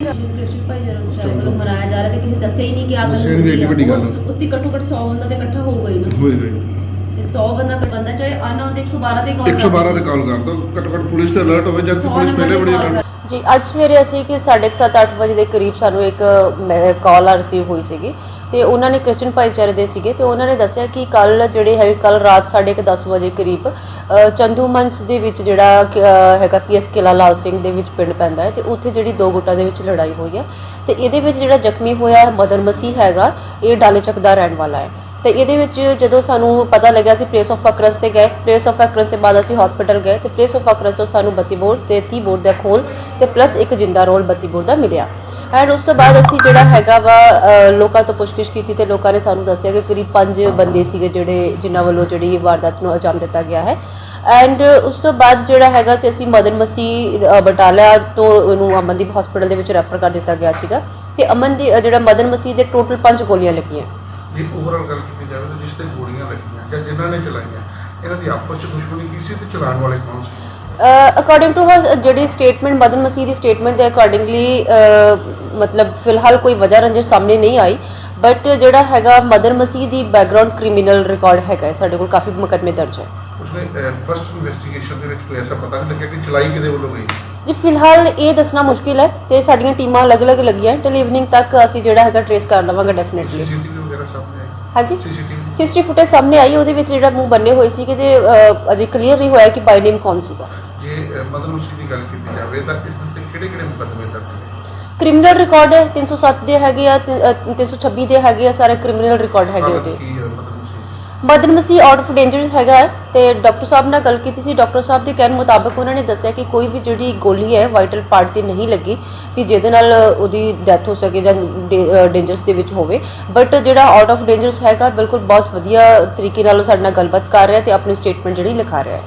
ਕ੍ਰਿਸ਼ਨ ਭਾਈ germ ਸਾਹਿਬ ਵੱਲੋਂ ਮਨਾਇਆ ਜਾ ਰਿਹਾ ਤੇ ਕਿਸੇ ਦੱਸਿਆ ਹੀ ਨਹੀਂ ਕਿ ਅੱਗ ਦੱਸਿਆ ਹੀ ਨਹੀਂ, ਐਡੀ ਵੱਡੀ ਗੱਲ। ਉੱਥੇ ਘੱਟੋ ਘੱਟ 100 ਬੰਦਾ ਤੇ ਇਕੱਠਾ ਹੋਊਗਾ ਹੀ ਨਾ ਹੋਏ ਗਏ ਤੇ 100 ਬੰਦਾ ਕੱਟ ਬੰਦਾ ਚਾਹੇ ਅਨਨੋਨ 112 ਤੇ ਕਾਲ 112 ਤੇ ਕਾਲ ਕਰ ਘੱਟੋ ਘੱਟ ਪੁਲਿਸ ਤੇ ਅਲਰਟ ਹੋਵੇ ਜਦ ਕਿ ਪੁਲਿਸ ਪਹਿਲੇ ਬੜੀ alert ਜੀ ਅੱਜ ਸਵੇਰੇ ਅਸੀਂ ਕਿ 7:30 ਅੱਠ ਵਜੇ ਦੇ ਕਰੀਬ ਸਾਨੂੰ ਇੱਕ ਕਾਲ ਆ ਰਿਸੀਵ ਹੋਈ ਸੀਗੀ। ਤੇ ਉਹਨਾਂ ਨੇ ਕ੍ਰਿਸਚਨ ਭਾਈਚਾਰੇ ਦੇ ਸੀਗੇ ਤੇ ਉਹਨਾਂ ਨੇ ਦੱਸਿਆ ਕਿ ਕੱਲ ਜਿਹੜੇ ਹੈ ਕੱਲ ਰਾਤ 10:30 ਵਜੇ ਕਰੀਬ ਅ, ਚੰਦੂ ਮੰਚ ਦੇ ਵਿੱਚ ਜਿਹੜਾ ਕਿ, ਅ, ਹੈਗਾ ਪੀਐਸ ਕਿਲਾ ਲਾਲ ਸਿੰਘ ਦੇ ਵਿੱਚ ਪਿੰਡ ਪੈਂਦਾ ਹੈ ਤੇ ਉੱਥੇ ਜਿਹੜੀ ਦੋ ਗੁੱਟਾਂ ਦੇ ਵਿੱਚ ਲੜਾਈ ਹੋਈ ਹੈ ਤੇ ਇਹਦੇ ਵਿੱਚ ਜਿਹੜਾ ਜ਼ਖਮੀ ਹੋਇਆ ਹੈ ਮਦਨ ਮਸੀਹ ਹੈਗਾ ਇਹ ਡਾਲੇ ਦਾ ਰਹਿਣ ਵਾਲਾ ਹੈ। ਤੇ ਇਹਦੇ ਵਿੱਚ ਜਦੋਂ ਸਾਨੂੰ ਪਤਾ ਲੱਗਿਆ ਅਸੀਂ ਪਲੇਸ ਆਫ ਅਕਰਸ ਤੇ ਗਏ ਪਲੇਸ ਆਫ ਅਕਰਸ ਦੇ ਬਾਅਦ ਅਸੀਂ ਹਸਪੀਟਲ ਗਏ ਤੇ ਪਲੇਸ ਆਫ ਅਕਰਸ ਤੋਂ ਸਾਨੂੰ 32 ਬੋਰ ਤੇ 30 ਬੋਰਡ ਦਾ ਖੋਲ ਤੇ ਪਲੱਸ ਇੱਕ ਜਿੰਦਾ ਰੋਲ 32 ਬੋਰ ਦਾ ਮਿਲਿਆ। ਐਂਡ ਉਸ ਤੋਂ ਬਾਅਦ ਅਸੀਂ ਜਿਹੜਾ ਹੈਗਾ ਵਾ ਲੋਕਾਂ ਤੋਂ ਪੁੱਛਗਿੱਛ ਕੀਤੀ ਤੇ ਲੋਕਾਂ ਨੇ ਸਾਨੂੰ ਦੱਸਿਆ ਕਿ ਕਰੀਬ 5 ਬੰਦੇ ਸੀਗੇ ਜਿਹੜੇ, ਜਿਨ੍ਹਾਂ ਵੱਲੋਂ ਜਿਹੜੀ ਵਾਰਦਾਤ ਨੂੰ ਅੰਜਾਮ ਦਿੱਤਾ ਗਿਆ ਹੈ। ਐਂਡ ਉਸ ਤੋਂ ਬਾਅਦ ਜਿਹੜਾ ਹੈਗਾ ਸੀ, ਅਸੀਂ ਮਦਨ ਮਸੀਹ ਬਟਾਲਾ ਤੋਂ ਉਹਨੂੰ ਅਮਨਦੀਪ ਹਸਪੀਟਲ ਦੇ ਵਿੱਚ ਰੈਫਰ ਕਰ ਦਿੱਤਾ ਗਿਆ ਸੀਗਾ। ਤੇ ਅਮਨ ਦੀ ਜਿਹੜਾ ਮਦਨ ਮਸੀਹ ਦੇ ਟੋਟਲ 5 ਗੋਲੀਆਂ ਲੱਗੀਆਂ। ਜੇ ਓਵਰਆਲ ਗੱਲ ਕੀਤੀ ਜਾਵੇ ਤਾਂ ਜਿਸ ਤੇ ਗੋਲੀਆਂ ਲੱਗੀਆਂ ਜਾਂ ਜਿਨ੍ਹਾਂ ਨੇ ਚਲਾਈਆਂ, ਇਹਨਾਂ ਦੀ ਆਪਸ ਵਿੱਚ ਦੁਸ਼ਮਣੀ ਕੀ ਸੀ ਤੇ ਚਲਾਉਣ ਵਾਲੇ ਕੌਣ ਸੀ? ਅਕੋਰਡਿੰਗ ਟੂ ਹਰ ਜਿਹੜੀ ਸਟੇਟਮੈਂਟ ਮਦਨ ਮਸੀਹ ਦੀ ਸਟੇਟਮੈਂਟ ਦੇ ਅਕੋਰਡਿੰਗਲੀ ਮਤਲਬ ਫਿਲਹਾਲ ਕੋਈ ਵਜ੍ਹਾ ਰੰਜਿਸ਼ ਸਾਹਮਣੇ ਨਹੀਂ ਆਈ ਬਟ ਜਿਹੜਾ ਹੈਗਾ ਮਦਨ ਮਸੀਹ ਦੀ ਬੈਕਗ੍ਰਾਉਂਡ ਕ੍ਰਿਮੀਨਲ ਰਿਕਾਰਡ ਹੈਗਾ ਸਾਡੇ ਕੋਲ ਕਾਫੀ ਮੁਕੱਦਮੇ ਦਰਜ ਹੈ। ਉਸਨੇ ਫਰਸਟ ਇਨਵੈਸਟੀਗੇਸ਼ਨ ਦੇ ਵਿੱਚ ਕੋਈ ਐਸਾ ਪਤਾ ਨਹੀਂ ਲੱਗਿਆ ਕਿ ਚਲਾਈ ਕਿਹਦੇ ਵੱਲੋਂ ਗਈ? ਜੀ ਫਿਲਹਾਲ ਇਹ ਦੱਸਣਾ ਮੁਸ਼ਕਿਲ ਹੈ ਤੇ ਸਾਡੀਆਂ ਟੀਮਾਂ ਅਲੱਗ-ਅਲੱਗ ਲੱਗੀਆਂ ਟਿਲ ਇਵਨਿੰਗ ਤੱਕ ਅਸੀਂ ਜਿਹੜਾ ਹੈਗਾ ਟ੍ਰੇਸ ਕਰ ਲਵਾਂਗੇ ਡੈਫੀਨਿਟਲੀ ਸੀਸੀਟੀਵੀ ਵਗੈਰਾ ਸਾਹਮਣੇ ਆਈ? ਹਾਂਜੀ। ਸੀਸੀਟੀਵੀ ਫੁਟੇਜ ਸਾਹਮਣੇ ਆਈ ਉਹਦੇ ਵਿੱਚ ਜਿਹੜਾ ਮੂੰਹ ਬੰਨੇ ਹੋਏ ਸੀ ਕਿ ਤੇ ਅਜੇ ਕਲੀਅਰ ਨਹੀਂ ਹੋਇਆ ਕਿ ਬਾਈ ਨੇਮ ਕੌਣ ਸੀਗਾ। ਜੇ ਅਹ, ਮਦਨ ਮੁਸੀ ਦੀ ਗੱਲ ਕੀਤੀ ਜਾਵੇ ਤਾਂ ਇਸ ਦੇ ਕਿਹੜੇ ਕਿਹੜੇ ਮੁਕੱਦਮੇ ਦਰਜ ਨੇ? ਕ੍ਰਿਮੀਨਲ ਰਿਕਾਰਡ ਹੈ 307 ਦੇ ਹੈਗੇ ਆ ਤੇ, ਅਹ, 326 ਦੇ ਹੈਗੇ ਆ ਸਾਰੇ ਕ੍ਰਿਮੀਨਲ ਰਿਕਾਰਡ ਹੈਗੇ ਉਹਦੇ। ਕੀ ਹੈ ਆਊਟ ਆਫ ਡੇਂਜਰ ਹੈਗਾ ਹੈ ਤੇ ਡਾਕਟਰ ਸਾਹਿਬ ਨਾਲ ਗੱਲ ਕੀਤੀ ਸੀ। ਡਾਕਟਰ ਸਾਹਿਬ ਦੇ ਕਹਿਣ ਮੁਤਾਬਕ ਉਹਨਾਂ ਨੇ ਦੱਸਿਆ ਕਿ ਕੋਈ ਵੀ ਜਿਹੜੀ ਗੋਲੀ ਹੈ ਵਾਈਟਲ ਪਾਰਟ ਤੇ ਨਹੀਂ ਲੱਗੀ ਵੀ ਜਿਹਦੇ ਨਾਲ ਉਹਦੀ ਡੈਥ ਹੋ ਸਕੇ ਜਾਂ ਡੇਂਜਰਸ ਦੇ ਵਿੱਚ ਹੋਵੇ। ਬਟ ਜਿਹੜਾ ਆਊਟ ਆਫ ਡੇਂਜਰਸ ਹੈਗਾ ਬਿਲਕੁਲ ਬਹੁਤ ਵਧੀਆ ਤਰੀਕੇ ਨਾਲ ਉਹ ਸਾਡੇ ਨਾਲ ਗੱਲਬਾਤ ਕਰ ਰਿਹਾ ਤੇ ਆਪਣੀ ਸਟੇਟਮੈਂਟ ਜਿਹੜੀ ਲਿਖਾ ਰਿਹਾ ਹੈ।